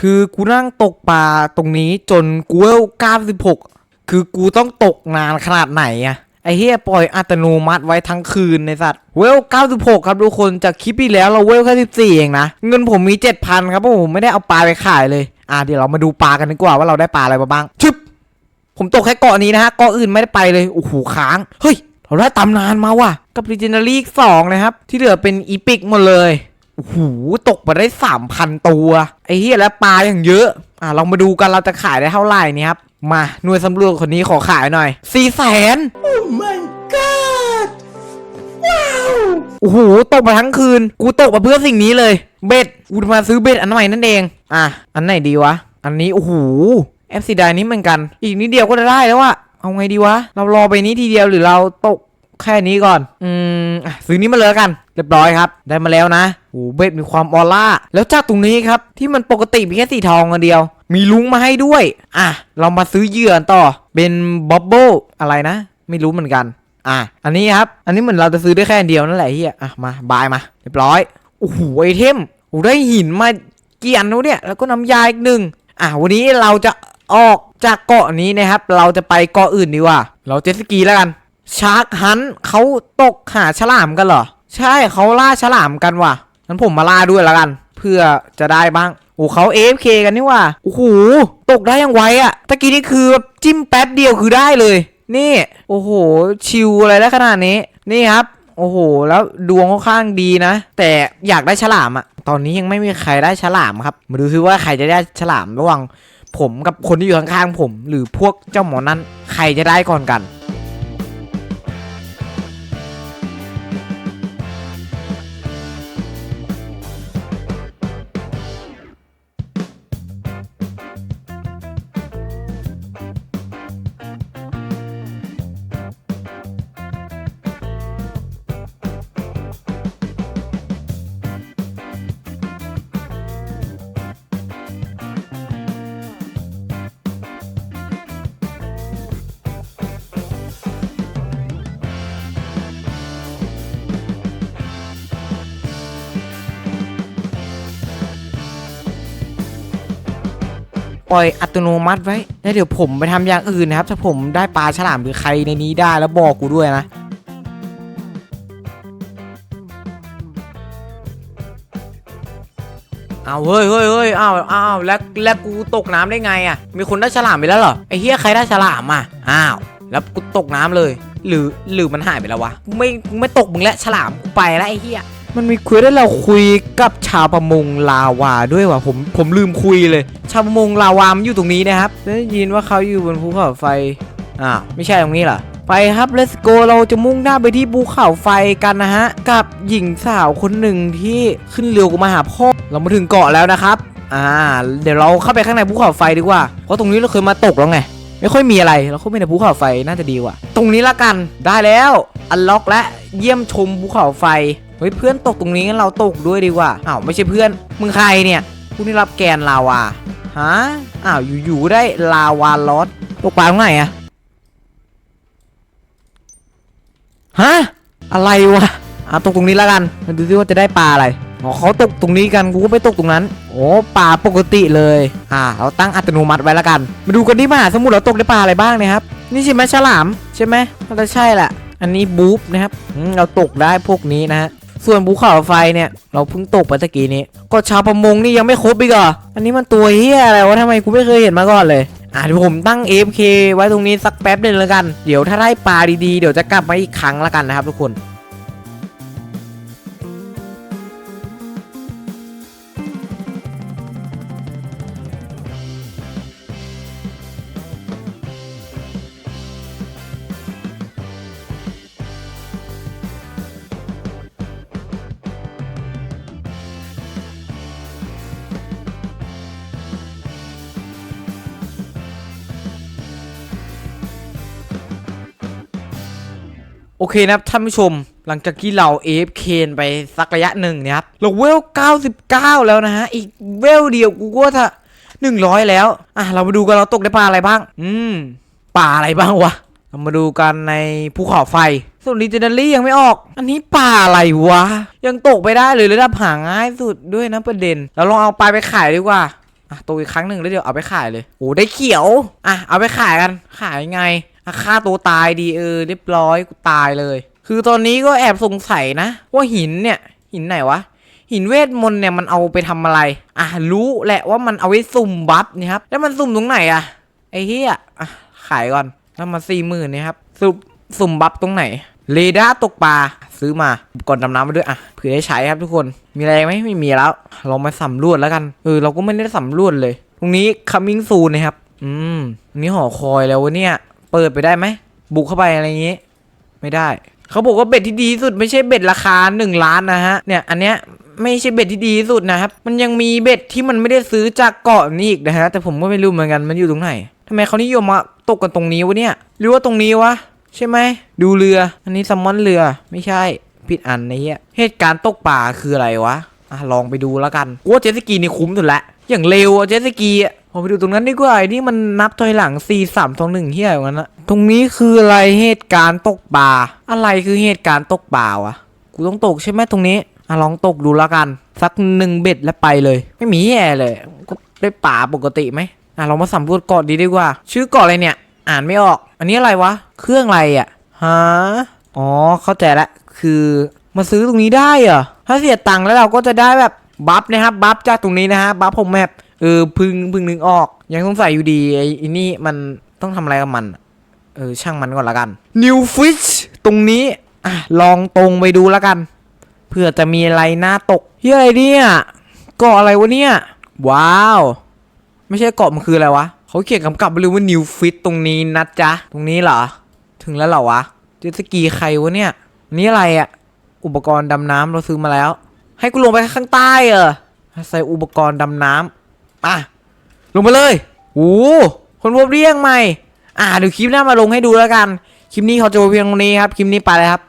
คือกูนั่งตกปลาตรงนี้จนกูเวล96คือกูต้องตกนานขนาดไหนอะไอเฮียปล่อยอัตโนมัติไว้ทั้งคืนในสัตว์เวล 96 ครับทุกคนจากคลิปที่แล้วเราเวลแค่14 เองนะ เงินผมมี 7,000 ครับเพราะผมไม่ได้เอาปลาไปขายเลย อะเดี๋ยวเรามาดูปลากันดีกว่าว่าเราได้ปลาอะไรมาบ้างชึบผมตกแค่เกาะนี้นะฮะเกาะอื่นไม่ได้ไปเลย โอ้โหค้าง เฮ้ย เราได้ตำนานมาว่ะ กับ Legendary อีกสองนะครับ ที่เหลือเป็นอีพิกหมดเลย โอ้โหตกมาได้3,000ตัวไอ้เหี้ยแล้วปลาอย่างเยอะอะเรามาดูกันเราจะขายได้เท่าไหร่เนี่ยครับมาหน่วยสำรวจคนนี้ขอขายหน่อย4แสนโอ้โหตกมาทั้งคืน กูตกมาเพื่อสิ่งนี้เลย เบ็ดกูมาซื้อเบ็ดอันใหม่นั่นเอง อะ อันไหนดีวะ อันนี้โอ้โหแอฟซีดานี้เหมือนกัน อีกนิดเดียวก็จะได้แล้วอะเอาไงดีวะ เรารอไปนี้ทีเดียวหรือเราตก แค่นี้ก่อน อืมอะซื้อนี้มาเลยละกัน เรียบร้อยครับ ได้มาแล้วนะโอ้โหเบ็ดมีความออร่า แล้วจากตรงนี้ครับ ที่มันปกติมีแค่สีทองอันเดียว มีลุงมาให้ด้วย อะ เรามาซื้อเหยื่อกันต่อ เป็นบ๊อบเบิลอะไรนะ ไม่รู้เหมือนกัน อะ อันนี้ครับ อันนี้เหมือนเราจะซื้อได้แค่อันเดียวนั่นแหละเฮียอะ มา บายมา เรียบร้อย โอ้โห ไอเทมโอ้ได้หินมากี่อันแล้วเนี่ย แล้วก็น้ำยาอีกหนึ่ง อะ วันนี้เราจะออกจากเกาะนี้นะครับ เราจะไปเกาะอื่นดีกว่า เราเจ็ตสกีแล้วกัน ชาร์กฮันเขาตกหาฉลามกันเหรอ ใช่เขาล่าฉลามกันว่ะงั้นผมมาล่าด้วยแล้วกัน เพื่อจะได้บ้างโอ้เขา AFK กันนี่ว่ะโอ้โหตกได้ยังไวอะตะกี้นี่คือแบบจิ้มแป๊บเดียวคือได้เลย นี่ โอ้โห ชิวอะไรได้ขนาดนี้ นี่ครับ โอ้โห แล้วดวงค่อนข้างดีนะ แต่อยากได้ฉลามอะตอนนี้ยังไม่มีใครได้ฉลามครับ มาดูซิว่าใครจะได้ฉลามระหว่างผมกับคนที่อยู่ข้างๆผม หรือพวกเจ้าหมอนั้นใครจะได้ก่อนกัน ปล่อยอัตโนมัติไว้แล้วเดี๋ยวผมไปทำอย่างอื่นนะครับ ถ้าผมได้ปลาฉลามหรือใครในนี้ได้แล้วบอกกูด้วยนะเอาเฮ้ยเฮ้ยเฮ้ยอ้าวอ้าวแล้วแล้วกูตกน้ำได้ไงอะ มีคนได้ฉลามไปแล้วเหรอไอ้เฮียใครได้ฉลามอะอ้าวแล้วกูตกน้ำเลย หรือหรือมันหายไปแล้ววะไม่ไม่ตกมึงแล้วฉลามกูไปแล้วไอ้เฮีย มันมีคุยได้เราคุยกับชาวประมงลาวาด้วยว่ะผมผมลืมคุยเลย ชาวประมงลาวามันอยู่ตรงนี้นะครับได้ยินว่าเขาอยู่บนภูเขาไฟอ่าไม่ใช่ตรงนี้เหรอไปครับ let's go เราจะมุ่งหน้าไปที่ภูเขาไฟกันนะฮะ กับหญิงสาวคนหนึ่งที่ขึ้นเรือกูมาหาพ่อ เรามาถึงเกาะแล้วนะครับ อ่า เดี๋ยวเราเข้าไปข้างในภูเขาไฟดีกว่า เพราะตรงนี้เราเคยมาตกแล้วไง ไม่ค่อยมีอะไร เราเข้าไปในภูเขาไฟน่าจะดีกว่า ตรงนี้ละกัน ได้แล้ว อันล็อกและเยี่ยมชมภูเขาไฟ เฮ้ยเพื่อนตกตรงนี้งั้นเราตกด้วยดีกว่าอ้าวไม่ใช่เพื่อนมึงใครเนี่ยผู้ที่รับแกนลาวาฮะอ้าวอยู่ๆได้ลาวาลอสตกปลาตรงไหนอะฮะอะไรวะอะตกตรงนี้แล้วกันมาดูซิว่าจะได้ปลาอะไรอ๋อเขาตกตรงนี้กันกูก็ไปตกตรงนั้น โอ้ปลาปกติเลย อ่าเราตั้งอัตโนมัติไว้แล้วกัน มาดูกันที่มาสมุทรเราตกได้ปลาอะไรบ้างนะครับ นี่ใช่ไหมฉลามใช่ไหมน่าจะใช่แหละ อันนี้บู๊บนะครับเราตกได้พวกนี้นะฮะ ส่วนภูเขาไฟเนี่ย เราเพิ่งตกไปตะกี้นี้ ก็ชาวประมงนี่ยังไม่ครบอีกเหรออันนี้มันตัวเฮียอะไรวะทำไมกูไม่เคยเห็นมาก่อนเลยอะเดี๋ยวผมตั้ง AFK ไว้ตรงนี้สักแป๊บเดียวแล้วกัน เดี๋ยวถ้าได้ปลาดีๆ เดี๋ยวจะกลับมาอีกครั้งละกันนะครับทุกคน เคนะครับท่านผู้ชมหลังจากที่เรา AFK ไปสักระยะหนึ่งเนี่ยครับเราเวล 99 แล้วนะฮะ อีกเวลเดียวกูก็ถ้า100 แล้ว อะ เรามาดูกันเราตกได้ปลาอะไรบ้าง อืมปลาอะไรบ้างวะ เรามาดูกันในภูเขาไฟ ส่วนลีเจนดารี่ยังไม่ออก อันนี้ปลาอะไรวะ ยังตกไปได้เลยระดับหาง่ายสุดด้วยนะประเด็น เราลองเอาปลาไปขายดีกว่า อะตัวอีกครั้งหนึ่งแล้วเดี๋ยวเอาไปขายเลย โอ้ได้เขียว อะเอาไปขายกัน ขายยังไง ฆ่าตัวตายดีเออเรียบร้อยกูตายเลย คือตอนนี้ก็แอบสงสัยนะ ว่าหินเนี่ย หินไหนวะ หินเวทมนต์เนี่ยมันเอาไปทำอะไร อะรู้แหละว่ามันเอาไว้สุ่มบัฟนี่ครับ แล้วมันสุ่มตรงไหนอะไอ้เหี้ยอะขายก่อนแล้วมาสี่หมื่นนี่ครับสุ่มสุ่มบัฟตรงไหนเรดาร์ตกปลาซื้อมาก่อนดำน้ำมาด้วยอะเผื่อได้ใช้ครับทุกคนมีอะไรไหมไม่มีแล้ว เรามาสำรวจแล้วกันเออเราก็ไม่ได้สำรวจเลย ตรงนี้ coming soon นะครับ อืมนนี้หอคอยแล้ววะเนี่ย เปิดไปได้ไหม บุกเข้าไปอะไรอย่างงี้ ไม่ได้ เขาบอกว่าเบ็ดที่ดีที่สุดไม่ใช่เบ็ดราคา 1 ล้านนะฮะ เนี่ยอันเนี้ยไม่ใช่เบ็ดที่ดีที่สุดนะครับ มันยังมีเบ็ดที่มันไม่ได้ซื้อจากเกาะนี้อีกนะฮะ แต่ผมก็ไม่รู้เหมือนกันมันอยู่ตรงไหนทำไมเขานิยมมาตกกันตรงนี้วะเนี่ย หรือว่าตรงนี้วะใช่ไหม ดูเรือ อันนี้ซลมอนเรือ ไม่ใช่ผิดอันนะเฮียเหตุการณ์ตกปลาคืออะไรวะ อะลองไปดูแล้วกันกูว่าเจ็ตสกีนี่คุ้มสุดละ อย่างเร็วอะเจ็ตสกี อะพอไปดูตรงนั้นดีกว่าไอ้นี่มันนับถอยหลัง4 3 2 1เฮียอย่างนั้นอะตรงนี้คืออะไรเหตุการณ์ตกปลาอะไรคือเหตุการณ์ตกปลาวะกูต้องตกใช่ไหมตรงนี้อะลองตกดูแล้วกัน สักหนึ่งเบ็ดแล้วไปเลย ไม่มีแย่เลยก็ได้ป่าปกติไหมอะเรามาสำรวจเกาะดีดีกว่า ชื่อเกาะอะไรเนี่ย อ่านไม่ออก อันนี้อะไรวะ เครื่องอะไรอะฮะอ๋อเข้าใจละคือมาซื้อตรงนี้ได้เหรอถ้าเสียตังค์แล้วเราก็จะได้แบบบัฟนะครับบัฟจากตรงนี้นะฮะบัฟผมแมป เออพึ่งพึ่งนึงออก ยังสงสัยอยู่ดีไอ้นี่มันต้องทำอะไรกับมัน เออ ช่างมันก่อนละกัน New Fish ตรงนี้ อะ ลองตรงไปดูล้วกัน เพื่อจะมีอะไรหน่าตกเฮ้ยอะไรเนี่ยเกาะอะไรวะเนี่ย ว้าว ไม่ใช่เกาะมันคืออะไรวะ เขาเขียนกำกับไปเลยว่า New Fit ตรงนี้นะจ๊ะ ตรงนี้เหรอ ถึงแล้วเหรอวะเจตสกีใครวะเนี่ย นี่อะไรอะอุปกรณ์ดำน้ำเราซื้อมาแล้ว ให้กูลงไปข้างใต้เหรอใส่อุปกรณ์ดำน้ำ อะลงไปเลยโอ้คนพบเรียงใหม่ อ่าเดี๋ยวคลิปหน้ามาลงให้ดูแล้วกัน คลิปนี้เขาจะเพียงตรงนี้ครับ คลิปนี้ไปเลยครับ